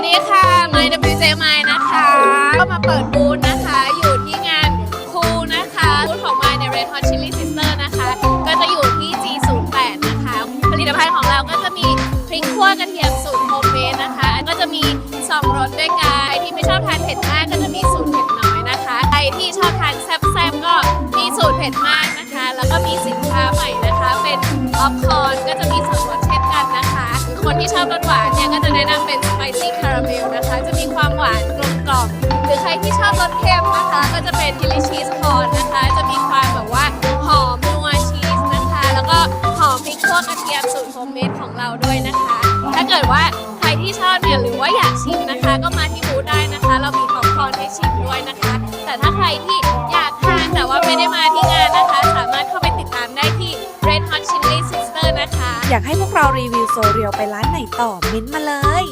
วัสดีค่ะ My WJ My นะคะ ก็มาเปิดบูธนะคะ อยู่ที่งานคูนะคะบูธของ My ใน Red Hot Chili Sister นะคะ ก็จะอยู่ที่ G08 นะคะ ผลิตภัณฑ์ของเราก็จะมีพริกขั่วกระเทียมสูตรโฮมเมดนะคะ ก็จะมีสองรสด้วยกันใครที่ไม่ชอบทานเผ็ดมากก็จะมีสูตรเผ็ดน้อยนะคะ ใครที่ชอบทานแซ่บๆก็มีสูตรเผ็ดมากนะคะ แล้วก็มีสินค้าใหม่นะคะ เป็นออฟคอนก็จะมีสองรสเช่นกันนะคะ คนที่ชอบรสหวานเนี่ยก็จะแนะนำ ความหวานกลมกล่อมหรือใครที่ชอบรสเค็มนะคะ ก็จะเป็นทิลลี่ชีสคอนนะคะ จะมีความแบบว่าหอมนัวชีสนะคะ แล้วก็หอมพริกขั่วกระเทียมสูตรโฮมเมดของเราด้วยนะคะ ถ้าเกิดว่าใครที่ชอบเนี่ยหรือว่าอยากชิมนะคะ ก็มาที่บูธได้นะคะ เรามีของคอนให้ชิมด้วยนะคะ แต่ถ้าใครที่อยากทานแต่ว่าไม่ได้มาที่งานนะคะ สามารถเข้าไปติดตามได้ที่ Red Hot Chili Sister นะคะ อยากให้พวกเรารีวิวโซเรียลไปร้านไหนต่อเม้นต์มาเลย